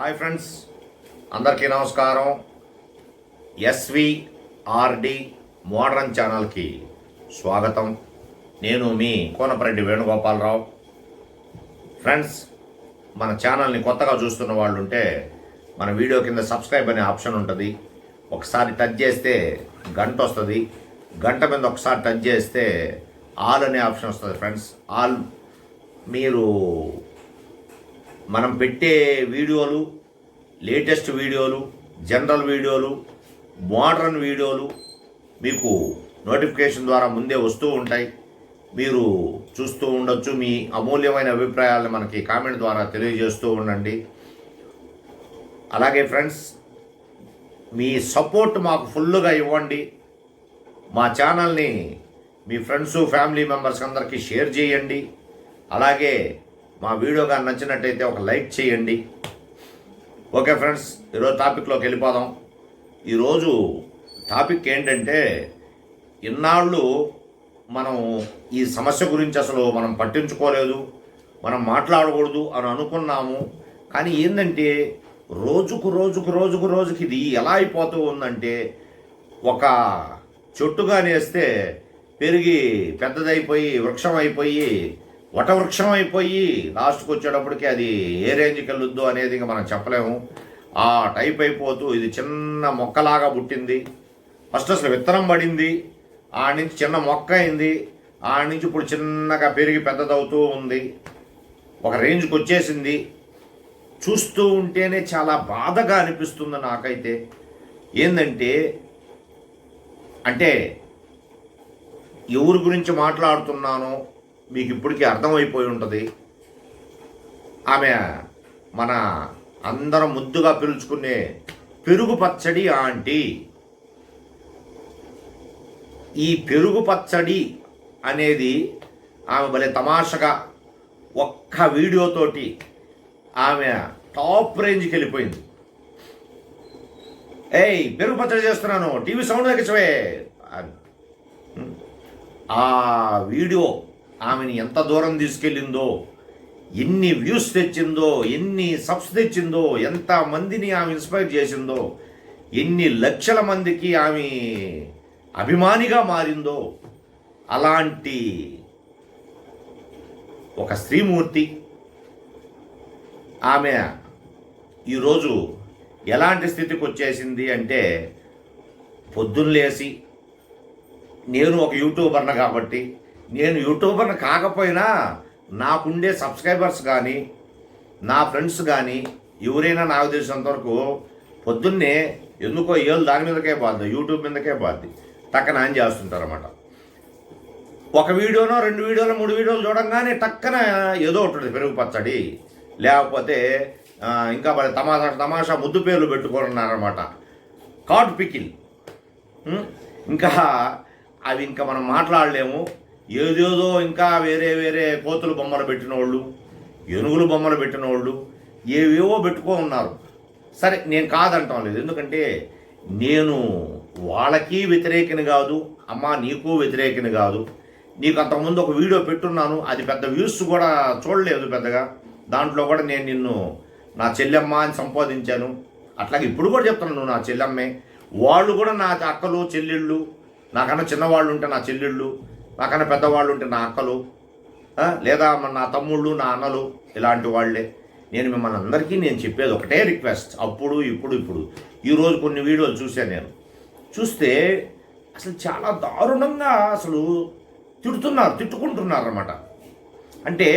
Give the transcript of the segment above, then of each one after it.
Hi friends అందరికీ నమస్కారం. ఎస్విఆర్డి modern ఛానల్కి స్వాగతం. నేను మీ కోనపరెడ్డి వేణుగోపాలరావు. ఫ్రెండ్స్ మన ఛానల్ని కొత్తగా చూస్తున్న వాళ్ళు ఉంటే మన వీడియో కింద సబ్స్క్రైబ్ అనే ఆప్షన్ ఉంటుంది. ఒకసారి టచ్ చేస్తే గంట వస్తుంది. గంట మీద ఒకసారి టచ్ చేస్తే ఆల్ అనే ఆప్షన్ వస్తుంది ఫ్రెండ్స్. ఆల్ మీరు మనం పెట్టే వీడియోలు లేటెస్ట్ వీడియోలు జనరల్ వీడియోలు మోడర్న్ వీడియోలు మీకు నోటిఫికేషన్ ద్వారా ముందే వస్తూ ఉంటాయి. మీరు చూస్తూ ఉండొచ్చు. మీ అమూల్యమైన అభిప్రాయాలను మనకి కామెంట్ ద్వారా తెలియజేస్తూ ఉండండి. అలాగే ఫ్రెండ్స్ మీ సపోర్ట్ మాకు ఫుల్గా ఇవ్వండి. మా ఛానల్ని మీ ఫ్రెండ్స్ ఫ్యామిలీ మెంబర్స్ అందరికీ షేర్ చేయండి. అలాగే మా వీడియో కానీ నచ్చినట్టయితే ఒక లైక్ చేయండి. ఓకే ఫ్రెండ్స్ ఈరోజు టాపిక్లోకి వెళ్ళిపోదాం. ఈరోజు టాపిక్ ఏంటంటే ఇన్నాళ్ళు మనం ఈ సమస్య గురించి అసలు మనం పట్టించుకోలేదు మనం మాట్లాడకూడదు అని అనుకున్నాము. కానీ ఏంటంటే రోజుకు రోజుకు రోజుకు రోజుకి ఇది ఎలా అయిపోతూ ఉందంటే ఒక చెట్టుగా నేస్తే పెరిగి పెద్దదైపోయి వృక్షం అయిపోయి వటవృక్షం అయిపోయి లాస్ట్కి వచ్చేటప్పటికి అది ఏ రేంజ్కి వెళ్ళొద్దు అనేది ఇంకా మనం చెప్పలేము. ఆ టైప్ అయిపోతూ ఇది చిన్న మొక్కలాగా పుట్టింది. ఫస్ట్ అసలు విత్తనం పడింది. ఆ నుంచి చిన్న మొక్క అయింది. ఆ నుంచి ఇప్పుడు చిన్నగా పెరిగి పెద్దదవుతూ ఉంది. ఒక రేంజ్కి వచ్చేసింది చూస్తూ ఉంటేనే చాలా బాధగా అనిపిస్తుంది నాకైతే. ఏంటంటే అంటే ఎవరి గురించి మాట్లాడుతున్నానో మీకు ఇప్పటికీ అర్థమైపోయి ఉంటుంది. ఆమె మన అందరం ముద్దుగా పిలుచుకునే పెరుగు పచ్చడి ఆంటీ. ఈ పెరుగు పచ్చడి అనేది ఆమె భలే తమాషగా ఒక్క వీడియోతోటి ఆమె టాప్ రేంజ్కి వెళ్ళిపోయింది. ఏయ్ పెరుగు పచ్చడి చేస్తున్నాను టీవీ సౌండ్ తగ్గించవే ఆ వీడియో ఆమెని ఎంత దూరం తీసుకెళ్ళిందో ఎన్ని వ్యూస్ తెచ్చిందో ఎన్ని సబ్స్ తెచ్చిందో ఎంత మందిని ఆమె ఇన్స్పైర్ చేసిందో ఎన్ని లక్షల మందికి ఆమె అభిమానిగా మారిందో అలాంటి ఒక స్త్రీమూర్తి ఆమె ఈరోజు ఎలాంటి స్థితికి వచ్చేసింది అంటే పొద్దున్న లేసి నేను ఒక యూట్యూబర్ను కాబట్టి నేను యూట్యూబర్ని కాకపోయినా నాకుండే సబ్స్క్రైబర్స్ కానీ నా ఫ్రెండ్స్ కానీ ఎవరైనా నాకు తెలిసినంత వరకు పొద్దున్నే ఎందుకో ఏళ్ళు దాని మీదకే బాధ యూట్యూబ్ మీదకే బాధ. టక్కన ఆన్ చేస్తుంటారన్నమాట. ఒక వీడియోనో రెండు వీడియోలు మూడు వీడియోలు చూడంగానే టక్కన ఏదో ఒకటి ఉంటుంది పెరుగు పచ్చడి. లేకపోతే ఇంకా మరి తమాషా తమాషా ముద్దు పేర్లు పెట్టుకున్నారన్నమాట కాట్ పికిల్. ఇంకా అవి ఇంకా మనం మాట్లాడలేము. ఏదేదో ఇంకా వేరే వేరే కోతులు బొమ్మలు పెట్టిన వాళ్ళు ఏనుగులు బొమ్మలు పెట్టిన వాళ్ళు ఏవేవో పెట్టుకో ఉన్నారు. సరే నేను కాదంటాం లేదు. ఎందుకంటే నేను వాళ్ళకి వ్యతిరేకిని కాదు అమ్మ నీకు వ్యతిరేకిని కాదు. నీకు అంతకుముందు ఒక వీడియో పెట్టున్నాను అది పెద్ద వ్యూస్ కూడా చూడలేదు పెద్దగా. దాంట్లో కూడా నేను నిన్ను నా చెల్లెమ్మ అని సంపాదించాను అట్లాగే ఇప్పుడు కూడా చెప్తాను నువ్వు నా చెల్లెమ్మే. వాళ్ళు కూడా నా అక్కలు చెల్లెళ్ళు నాకన్నా చిన్నవాళ్ళు ఉంటే నా చెల్లెళ్ళు. నాకన్నా పెద్దవాళ్ళు ఉంటే నా అక్కలు లేదా మన నా తమ్ముళ్ళు నా అన్నలు ఇలాంటి వాళ్ళే. నేను మిమ్మల్ని అందరికీ నేను చెప్పేది ఒకటే రిక్వెస్ట్. అప్పుడు ఇప్పుడు ఇప్పుడు. ఈరోజు కొన్ని వీడియోలు చూశాను నేను. చూస్తే అసలు చాలా దారుణంగా అసలు తిడుతున్నారు తిట్టుకుంటున్నారు అనమాట అంటే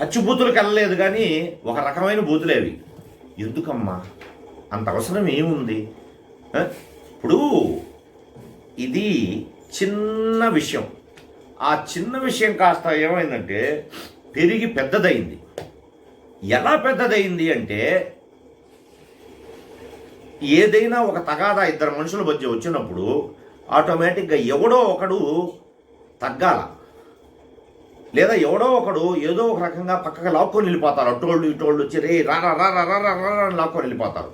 పచ్చి బూతులకు వెళ్ళలేదు కానీ ఒక రకమైన బూతులేవి ఎందుకమ్మా? అంత అవసరం ఏముంది? ఇప్పుడు ఇది చిన్న విషయం. ఆ చిన్న విషయం కాస్త ఏమైందంటే పెరిగి పెద్దదైంది ఎలా పెద్దదైంది అంటే ఏదైనా ఒక తగాదా ఇద్దరు మనుషుల మధ్య వచ్చినప్పుడు ఆటోమేటిక్గా ఎవడో ఒకడు తగ్గాల. లేదా ఎవడో ఒకడు ఏదో ఒక రకంగా పక్కకు లాక్కొని వెళ్ళిపోతారు. అటోళ్ళు ఇటోళ్ళు వచ్చి రే రా రా రా లాక్కొని వెళ్ళిపోతారు.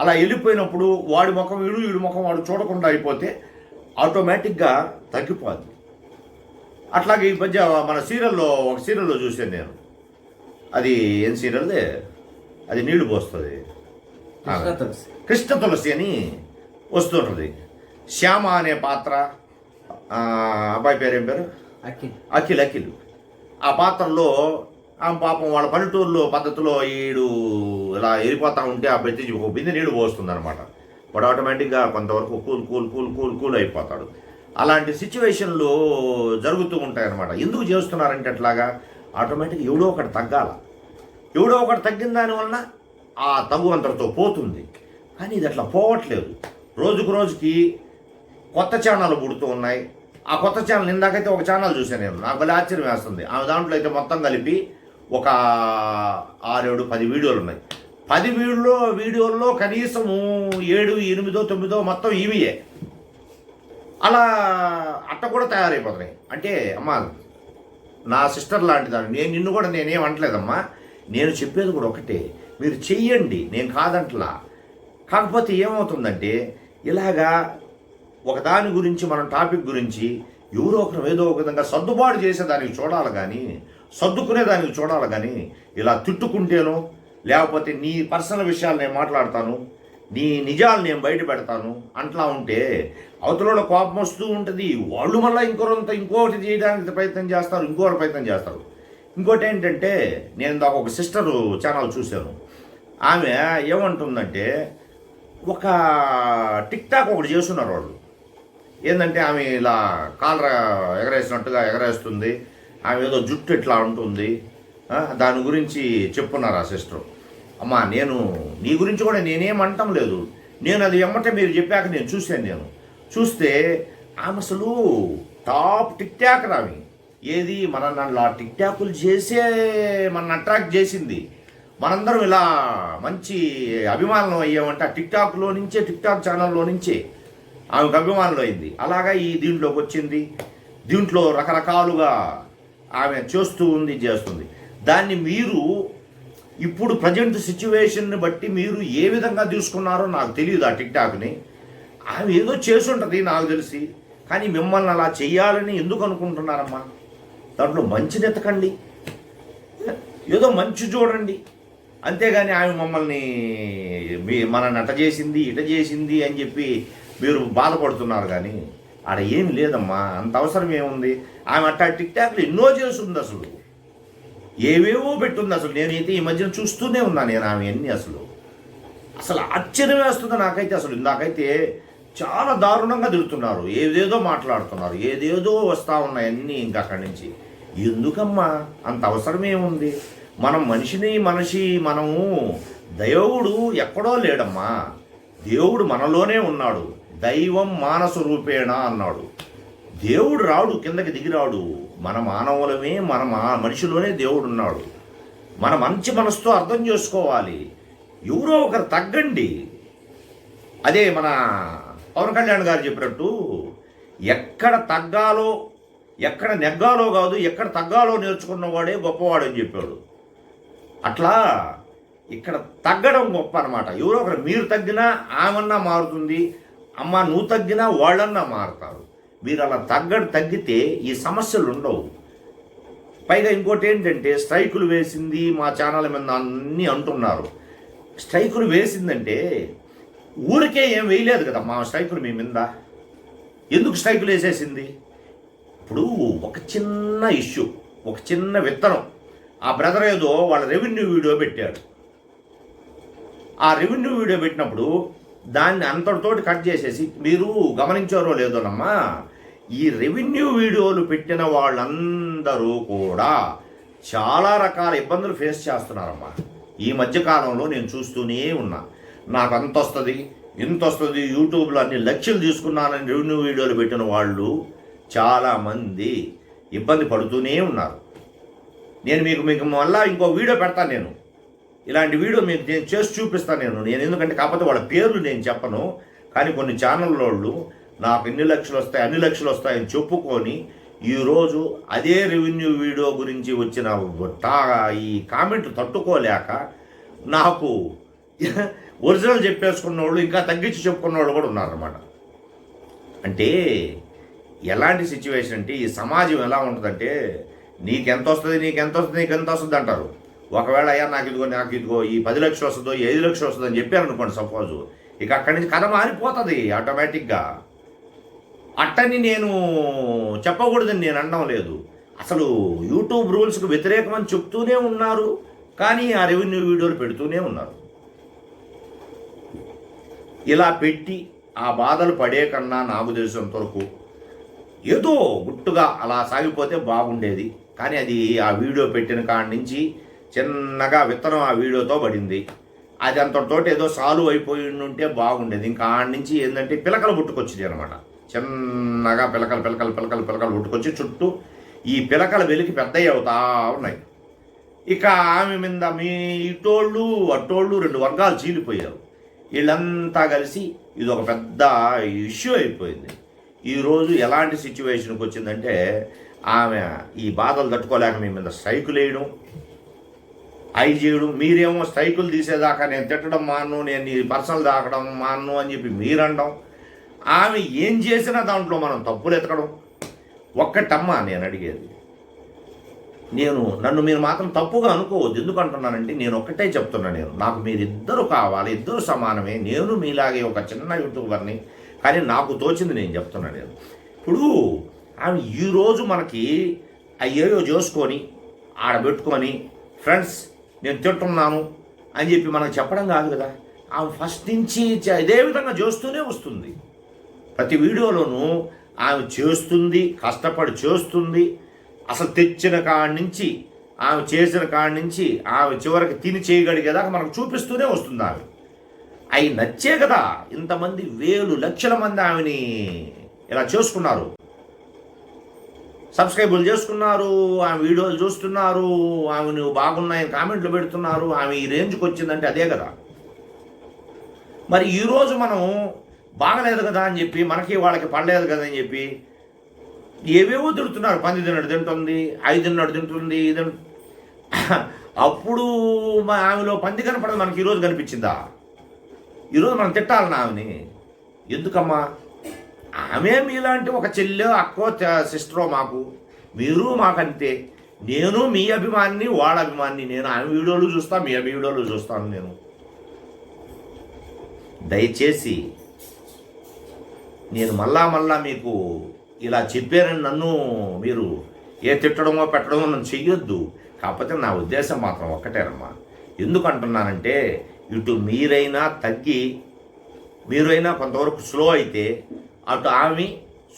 అలా వెళ్ళిపోయినప్పుడు వాడి ముఖం వీడు వీడి ముఖం వాడు చూడకుండా అయిపోతే ఆటోమేటిక్గా తగ్గిపోద్ది. అట్లాగే ఈ మధ్య మన సీరియల్లో ఒక సీరియల్లో చూశాను నేను. అది ఏం సీరియల్దే? అది నీళ్ళు పోస్తుంది. కృష్ణ తులసి. అని వస్తుంటుంది. శ్యామ అనే పాత్ర అబ్బాయి పేరు ఏం పేరు? అఖిల్. అఖిల్ ఆ పాత్రలో ఆ పాపం వాళ్ళ పల్లెటూరులో పద్ధతిలో ఈడు ఇలా వెళ్ళిపోతా ఉంటే ఆ ప్రతి ఒక బిందె నీళ్ళు పోస్తుంది అనమాట వాడు ఆటోమేటిక్గా కొంతవరకు cool cool cool cool cool అయిపోతాడు. అలాంటి సిచ్యువేషన్లు జరుగుతూ ఉంటాయన్నమాట. ఎందుకు చేస్తున్నారంటే అట్లాగా? ఆటోమేటిక్ ఎవడో ఒకటి తగ్గాల. ఎవడో ఒకటి తగ్గిన దానివలన ఆ తగు అంతటితో పోతుంది. కానీ ఇది అట్లా పోవట్లేదు. రోజుకు రోజుకి కొత్త ఛానల్ పుడుతూ ఉన్నాయి. ఆ కొత్త ఛానల్ ఇందాకైతే ఒక ఛానల్ చూశాను నేను. నాకు భలే ఆశ్చర్యం వేస్తుంది. ఆమె దాంట్లో అయితే మొత్తం కలిపి ఒక ఆరేడు పది వీడియోలు ఉన్నాయి. పది వీడియోలో వీడియోల్లో కనీసం ఏడు ఎనిమిదో తొమ్మిదో మొత్తం ఇవియే అలా అట్ట కూడా తయారైపోతున్నాయి. అంటే అమ్మా నా సిస్టర్ లాంటి దాన్ని నేను నిన్ను కూడా నేనేం అంటలేదమ్మా నేను చెప్పేది కూడా ఒకటే. మీరు చెయ్యండి నేను కాదంటలా. కాకపోతే ఏమవుతుందంటే ఇలాగా ఒకదాని గురించి మనం టాపిక్ గురించి ఎవరో ఒకరు ఏదో ఒక విధంగా సర్దుబాటు చేసే దానికి చూడాలి కానీ సర్దుకునే దానికి చూడాలి కానీ ఇలా తిట్టుకుంటేనో లేకపోతే నీ పర్సనల్ విషయాలు నేను మాట్లాడతాను నీ నిజాలు నేను బయట పెడతాను అంట్లా ఉంటే అవతలలో కోపం వస్తూ ఉంటుంది. వాళ్ళు మళ్ళీ ఇంకొరంత ఇంకోటి చేయడానికి ప్రయత్నం చేస్తారు ఇంకోటి ప్రయత్నం చేస్తారు. ఇంకోటి ఏంటంటే నేను దాకా ఒక సిస్టర్ ఛానల్ చూశాను. ఆమె ఏమంటుందంటే ఒక టిక్ టాక్ ఒకటి చేస్తున్నారు వాళ్ళు. ఏంటంటే ఆమె ఇలా కాలర ఎగరేసినట్టుగా ఎగరేస్తుంది. ఆమె ఏదో జుట్టు ఇట్లా ఉంటుంది. దాని గురించి చెప్పున్నారు ఆ సిస్టర్ అమ్మా నేను నీ గురించి కూడా నేనేం అంటం లేదు. నేను అది ఎమ్మటే మీరు చెప్పాక నేను చూశాను నేను. చూస్తే ఆమె అసలు టాప్ టిక్ టాక్ రావి ఏది? మన నన్ను టిక్ టాకులు చేసే మన అట్రాక్ట్ చేసింది. మనందరం ఇలా మంచి అభిమానులు అయ్యామంటే ఆ టిక్ టాక్లో నుంచే టిక్ టాక్ ఛానల్లో నుంచే ఆమెకు అభిమానులు అయింది. అలాగా ఈ దీంట్లోకి వచ్చింది. దీంట్లో రకరకాలుగా ఆమె చేస్తూ ఉంది చేస్తుంది. దాన్ని మీరు ఇప్పుడు ప్రజెంట్ సిచ్యువేషన్ని బట్టి మీరు ఏ విధంగా తీసుకున్నారో నాకు తెలియదు ఆ టిక్టాక్ని ఆమె ఏదో చేసుంటుంది నాకు తెలిసి. కానీ మిమ్మల్ని అలా చేయాలని ఎందుకు అనుకుంటున్నారమ్మా? దాంట్లో మంచిది ఎతకండి. ఏదో మంచి చూడండి. అంతేగాని ఆమె మమ్మల్ని మీ మనల్ని అట చేసింది ఇట చేసింది అని చెప్పి మీరు బాధపడుతున్నారు కానీ ఆడ ఏం లేదమ్మా. అంత అవసరం ఏముంది? ఆమె అట్టా టిక్ టాక్లు ఎన్నో చేస్తుంది అసలు. ఏవేవో పెట్టుంది అసలు. నేనైతే ఈ మధ్యన చూస్తూనే ఉన్నాను నేను ఆమె అసలు. అసలు ఆశ్చర్యం వేస్తుంది నాకైతే అసలు. ఇందాకైతే చాలా దారుణంగా తిరుగుతున్నారు ఏదేదో మాట్లాడుతున్నారు. ఏదేదో వస్తూ ఉన్నాయన్నీ ఇంకా అక్కడి నుంచి. ఎందుకమ్మా? అంత అవసరం ఏముంది? మనం మనిషిని మనిషి మనము దేవుడు ఎక్కడో లేడమ్మా. దేవుడు మనలోనే ఉన్నాడు. దైవం మానస రూపేణ అన్నాడు. దేవుడు రాడు కిందకి దిగిరాడు మన మానవులమే మన మా మనిషిలోనే దేవుడు ఉన్నాడు. మన మంచి మనసుతో అర్థం చేసుకోవాలి. ఎవరో ఒకరు తగ్గండి. అదే మన పవన్ కళ్యాణ్ గారు చెప్పినట్టు ఎక్కడ తగ్గాలో ఎక్కడ నెగ్గాలో కాదు ఎక్కడ తగ్గాలో నేర్చుకున్నవాడే గొప్పవాడు అని చెప్పాడు. అట్లా ఇక్కడ తగ్గడం గొప్ప అనమాట ఎవరో ఒకరు మీరు తగ్గినా ఆమన్నా మారుతుంది అమ్మ నువ్వు తగ్గినా వాళ్ళన్నా మారుతారు. మీరు అలా తగ్గ తగ్గితే ఈ సమస్యలు ఉండవు పైగా ఇంకోటి ఏంటంటే స్ట్రైకులు వేసింది మా ఛానల్ మీద అన్నీ అంటున్నారు. స్ట్రైకులు వేసిందంటే ఊరికే ఏం వేయలేదు కదా మా స్ట్రైకులు మీ మీద. ఎందుకు స్ట్రైకులు వేసేసింది? ఇప్పుడు ఒక చిన్న ఇష్యూ ఒక చిన్న విత్తనం. ఆ బ్రదర్ ఏదో వాళ్ళ రెవెన్యూ వీడియో పెట్టాడు. ఆ రెవెన్యూ వీడియో పెట్టినప్పుడు దాన్ని అంతటితోటి కట్ చేసేసి మీరు గమనించారో లేదోనమ్మా ఈ రెవెన్యూ వీడియోలు పెట్టిన వాళ్ళందరూ కూడా చాలా రకాల ఇబ్బందులు ఫేస్ చేస్తున్నారమ్మా. ఈ మధ్యకాలంలో నేను చూస్తూనే ఉన్నా. నాకు అంత వస్తుంది ఇంత వస్తుంది యూట్యూబ్లో అన్ని లక్ష్యలు తీసుకున్నానని రెవెన్యూ వీడియోలు పెట్టిన వాళ్ళు చాలామంది ఇబ్బంది పడుతూనే ఉన్నారు. నేను మీకు మీకు మళ్ళీ ఇంకో వీడియో పెడతాను నేను. ఇలాంటి వీడియో మీకు నేను చేసి చూపిస్తాను నేను. నేను ఎందుకంటే కాకపోతే వాళ్ళ పేర్లు నేను చెప్పను. కానీ కొన్ని ఛానల్ వాళ్ళు నాకు ఎన్ని లక్షలు వస్తాయి అన్ని లక్షలు వస్తాయని చెప్పుకొని ఈరోజు అదే రెవెన్యూ వీడియో గురించి వచ్చిన టా ఈ కామెంట్లు తట్టుకోలేక నాకు ఒరిజినల్ చెప్పేసుకున్న వాళ్ళు ఇంకా తగ్గించి చెప్పుకున్న వాళ్ళు కూడా ఉన్నారన్నమాట. అంటే ఎలాంటి సిచ్యువేషన్ అంటే ఈ సమాజం ఎలా ఉంటుందంటే నీకెంత వస్తుంది నీకెంత వస్తుంది నీకెంత వస్తుంది అంటారు. ఒకవేళ అయ్యా నాకు ఇదిగో నాకు ఇదిగో ఈ పది లక్షలు వస్తుందో ఈ ఐదు లక్షలు వస్తుందో అని చెప్పారు అనుకోండి సపోజ్. ఇక అక్కడి నుంచి కథ మారిపోతుంది ఆటోమేటిక్గా అట్టని నేను చెప్పకూడదని నేను అనడం లేదు. అసలు యూట్యూబ్ రూల్స్కి వ్యతిరేకమని చెప్తూనే ఉన్నారు కానీ ఆ రెవెన్యూ వీడియోలు పెడుతూనే ఉన్నారు. ఇలా పెట్టి ఆ బాధలు పడే కన్నా నాకు తెలిసినంత వరకు ఏదో గుట్టుగా అలా సాగిపోతే బాగుండేది. కానీ అది ఆ వీడియో పెట్టిన కాడి నుంచి చిన్నగా విత్తనం ఆ వీడియోతో పడింది. అది అంతటితోటి ఏదో సాల్వ్ అయిపోయి ఉంటే బాగుండేది. ఇంకా ఆడి నుంచి ఏంటంటే పిలకలు పుట్టుకొచ్చింది అనమాట చిన్నగా పిలకలు పిలకలు పిలకలు పిలకలు పుట్టుకొచ్చి చుట్టూ ఈ పిలకల వెలికి పెద్దవి అవుతా ఉన్నాయి. ఇక ఆమె మీద మీ ఇటోళ్ళు అట్టోళ్ళు రెండు వర్గాలు చీలిపోయారు. వీళ్ళంతా కలిసి ఇది ఒక పెద్ద ఇష్యూ అయిపోయింది. ఈరోజు ఎలాంటి సిచ్యువేషన్కి వచ్చిందంటే ఆమె ఈ బాధలు తట్టుకోలేక మీ మీద స్ట్రైకులు వేయడం అవి చేయడం మీరేమో స్ట్రైకులు తీసేదాకా నేను తిట్టడం మాను నేను నీ పర్సనల్ దాకడం మాను అని చెప్పి మీరండం. ఆమె ఏం చేసినా దాంట్లో మనం తప్పులు ఎతకడం. ఒక్కటమ్మా నేను అడిగేది. నేను నన్ను మీరు మాత్రం తప్పుగా అనుకోవద్దు. ఎందుకంటున్నానంటే నేను ఒక్కటే చెప్తున్నా నేను. నాకు మీరిద్దరు కావాలి ఇద్దరు సమానమే. నేను మీలాగే ఒక చిన్న యూట్యూబర్ని. కానీ నాకు తోచింది నేను చెప్తున్నా నేను. ఇప్పుడు ఆమె ఈరోజు మనకి అయ్యేయో చేసుకొని ఆడబెట్టుకొని ఫ్రెండ్స్ నేను తింటున్నాను అని చెప్పి మనకు చెప్పడం కాదు కదా. ఆమె ఫస్ట్ నుంచి ఇదే విధంగా చేస్తూనే వస్తుంది. ప్రతి వీడియోలోనూ ఆమె చేస్తుంది కష్టపడి చేస్తుంది. అసలు తెచ్చిన కాడి నుంచి ఆమె చేసిన కాడి నుంచి ఆమె చివరికి తిని చేయగలిగేదాకా మనకు చూపిస్తూనే వస్తుంది ఆమె. అవి నచ్చే కదా. ఇంతమంది వేలు లక్షల మంది ఆమెని ఇలా చేసుకున్నారు. సబ్స్క్రైబులు చేసుకున్నారు ఆమె వీడియోలు చూస్తున్నారు ఆమె నువ్వు బాగున్నాయని కామెంట్లు పెడుతున్నారు ఆమె ఈ రేంజ్కి వచ్చిందంటే అదే కదా. మరి ఈరోజు మనం బాగలేదు కదా అని చెప్పి మనకి వాళ్ళకి పడలేదు కదా అని చెప్పి ఏవేవో తిడుతున్నారు. పంది తిన్నట్టు తింటుంది ఐదు తిన్నట్టు తింటుంది ఇది అప్పుడు మా ఆమెలో పంది కనపడదు మనకి ఈరోజు కనిపించిందా? ఈరోజు మనం తిట్టాలన్నా ఆమెని? ఎందుకమ్మా? ఆమె మీలాంటి ఒక చెల్లె అక్కో సిస్టరో మాకు. మీరు మాకంతే. నేను మీ అభిమాని వాళ్ళ అభిమాని నేను ఆమె వీడియోలు చూస్తా మీ వీడియోలు చూస్తాను నేను. దయచేసి నేను మళ్ళా మళ్ళా మీకు ఇలా చెప్పారని నన్ను మీరు ఏ తిట్టడమో పెట్టడమో నన్ను చెయ్యొద్దు. కాకపోతే నా ఉద్దేశం మాత్రం ఒక్కటేనమ్మా. ఎందుకంటున్నానంటే ఇటు మీరైనా తగ్గి మీరైనా కొంతవరకు స్లో అయితే అటు ఆమె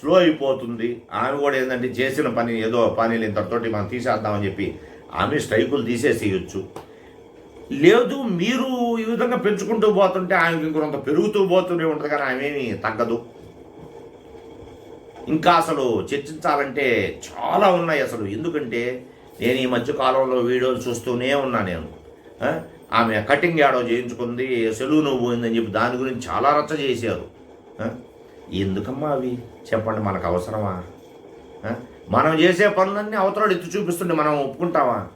స్లో అయిపోతుంది. ఆమె కూడా ఏంటంటే చేసిన పని ఏదో పని ఇంతటితోటి మనం తీసేద్దామని చెప్పి ఆమె స్ట్రైకులు తీసేసేయచ్చు. లేదు మీరు ఈ విధంగా పెంచుకుంటూ పోతుంటే ఆమెకి ఇంకొంత పెరుగుతూ పోతూనే ఉంటుంది కానీ ఆమె ఏమీ తగ్గదు. ఇంకా అసలు చర్చించాలంటే చాలా ఉన్నాయి అసలు. ఎందుకంటే నేను ఈ మధ్య కాలంలో వీడియోలు చూస్తూనే ఉన్నా నేను. ఆమె కటింగ్ యాడో చేయించుకుంది సెలూన్ పోయిందని చెప్పి దాని గురించి చాలా రచ్చ చేశారు. ఎందుకమ్మా అవి? చెప్పండి మనకు అవసరమా? మనం చేసే పనులన్నీ అవతలాడు ఎత్తి చూపిస్తుంటే మనం ఒప్పుకుంటామా?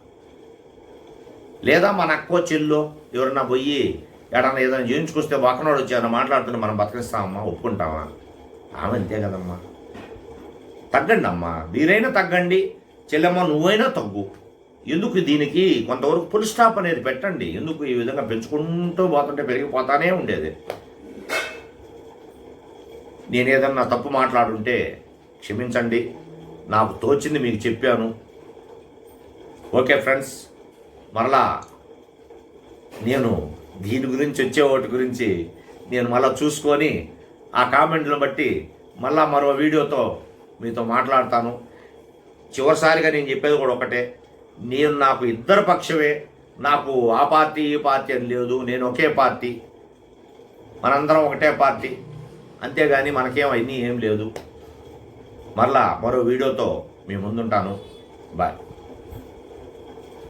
లేదా మన అక్కో చెల్లో ఎవరన్నా పోయి ఎడన్నా ఏదైనా చేయించుకొస్తే పక్కనోడు వచ్చి ఏదైనా మాట్లాడుతుంటే మనం బతికిస్తామమ్మా ఒప్పుకుంటామా? ఆమె అంతే కదమ్మా. తగ్గండి అమ్మా మీరైనా తగ్గండి. చెల్లెమ్మ నువ్వైనా తగ్గు. ఎందుకు దీనికి కొంతవరకు ఫుల్ స్టాప్ అనేది పెట్టండి. ఎందుకు ఈ విధంగా పెంచుకుంటూ పోతుంటే పెరిగిపోతానే ఉండేది. నేను ఏదన్నా తప్పు మాట్లాడుంటే క్షమించండి. నాకు తోచింది మీకు చెప్పాను. ఓకే ఫ్రెండ్స్ మరలా నేను దీని గురించి వచ్చే ఒకటి గురించి నేను మళ్ళీ చూసుకొని ఆ కామెంట్లను బట్టి మళ్ళా మరో వీడియోతో మీతో మాట్లాడతాను. చివరిసారిగా నేను చెప్పేది కూడా ఒకటే నేను నాకు ఇద్దరు పక్షమే నాకు ఆ పార్టీ ఈ పార్టీ అని లేదు నేను ఒకే పార్టీ మనందరం ఒకటే పార్టీ. అంతేగాని మనకేం అన్నీ ఏం లేదు. మరలా మరో వీడియోతో మీ ముందుంటాను. బాయ్.